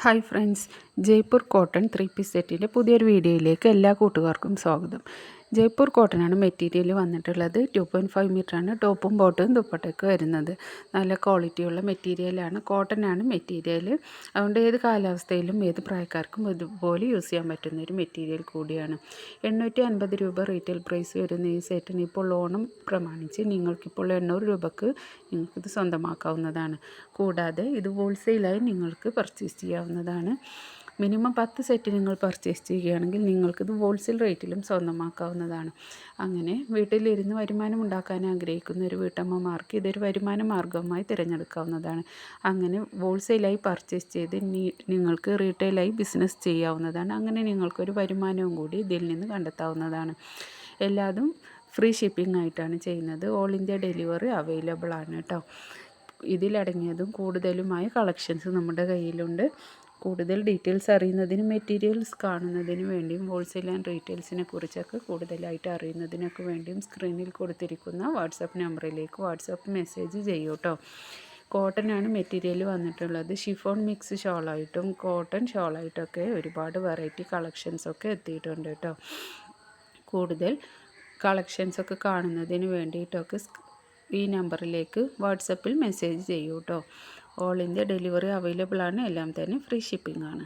Hi friends, Jaipur cotton three piece സെറ്റിന്റെ പുതിയൊരു വീഡിയോയിലേക്ക് എല്ലാ കൂട്ടുകാർക്കും സ്വാഗതം. ജയ്പൂർ കോട്ടനാണ് മെറ്റീരിയൽ വന്നിട്ടുള്ളത്. ടു പോയിന്റ് ഫൈവ് മീറ്ററാണ് ടോപ്പും ബോട്ടും ദുപ്പട്ടയ്ക്ക് വരുന്നത്. നല്ല ക്വാളിറ്റിയുള്ള മെറ്റീരിയലാണ് കോട്ടനാണ് മെറ്റീരിയൽ. അതുകൊണ്ട് ഏത് കാലാവസ്ഥയിലും ഏത് പ്രായക്കാർക്കും ഇതുപോലെ യൂസ് ചെയ്യാൻ പറ്റുന്ന ഒരു മെറ്റീരിയൽ കൂടിയാണ്. എണ്ണൂറ്റി അൻപത് രൂപ റീറ്റെയിൽ പ്രൈസ് വരുന്ന ഈ സെറ്റിന് ഇപ്പോൾ ഓണം പ്രമാണിച്ച് നിങ്ങൾക്കിപ്പോൾ എണ്ണൂറ് രൂപക്ക് നിങ്ങൾക്കിത് സ്വന്തമാക്കാവുന്നതാണ്. കൂടാതെ ഇത് ഹോൾസെയിലായി നിങ്ങൾക്ക് പർച്ചേസ് ചെയ്യാവുന്നതാണ്. മിനിമം പത്ത് സെറ്റ് നിങ്ങൾ പർച്ചേസ് ചെയ്യുകയാണെങ്കിൽ നിങ്ങൾക്കിത് ഹോൾസെയിൽ റേറ്റിലും സ്വന്തമാക്കാവുന്നതാണ്. അങ്ങനെ വീട്ടിലിരുന്ന് വരുമാനം ഉണ്ടാക്കാൻ ആഗ്രഹിക്കുന്ന ഒരു വീട്ടമ്മമാർക്ക് ഇതൊരു വരുമാന മാർഗമായി തിരഞ്ഞെടുക്കാവുന്നതാണ്. അങ്ങനെ ഹോൾസെയിലായി പർച്ചേസ് ചെയ്ത് നിങ്ങൾക്ക് റീറ്റെയിലായി ബിസിനസ് ചെയ്യാവുന്നതാണ്. അങ്ങനെ നിങ്ങൾക്കൊരു വരുമാനവും കൂടി ഇതിൽ നിന്ന് കണ്ടെത്താവുന്നതാണ്. എല്ലാതും ഫ്രീ ഷിപ്പിംഗ് ആയിട്ടാണ് ചെയ്യുന്നത്. ഓൾ ഇന്ത്യ ഡെലിവറി അവൈലബിൾ ആണ് കേട്ടോ. ഇതിലടങ്ങിയതും കൂടുതലുമായ കളക്ഷൻസ് നമ്മുടെ കയ്യിലുണ്ട്. കൂടുതൽ ഡീറ്റെയിൽസ് അറിയുന്നതിനും മെറ്റീരിയൽസ് കാണുന്നതിനും വേണ്ടിയും ഹോൾസെയിൽ ആൻഡ് റീറ്റെയിൽസിനെ കുറിച്ചൊക്കെ കൂടുതലായിട്ട് അറിയുന്നതിനൊക്കെ വേണ്ടിയും സ്ക്രീനിൽ കൊടുത്തിരിക്കുന്ന വാട്സപ്പ് നമ്പറിലേക്ക് വാട്സപ്പ് മെസ്സേജ് ചെയ്യൂട്ടോ. കോട്ടൺ ആണ് മെറ്റീരിയൽ വന്നിട്ടുള്ളത്. ഷിഫോൺ മിക്സ് ഷോളായിട്ടും കോട്ടൺ ഷോളായിട്ടൊക്കെ ഒരുപാട് വെറൈറ്റി കളക്ഷൻസൊക്കെ എത്തിയിട്ടുണ്ട് കേട്ടോ. കൂടുതൽ കളക്ഷൻസൊക്കെ കാണുന്നതിന് വേണ്ടിയിട്ടൊക്കെ ഈ നമ്പറിലേക്ക് വാട്സപ്പിൽ മെസ്സേജ് ചെയ്യൂ കേട്ടോ ഓൾ ഇന്ത്യ ഡെലിവറി അവൈലബിൾ ആണ്. എല്ലാം തന്നെ ഫ്രീ ഷിപ്പിംഗ് ആണ്.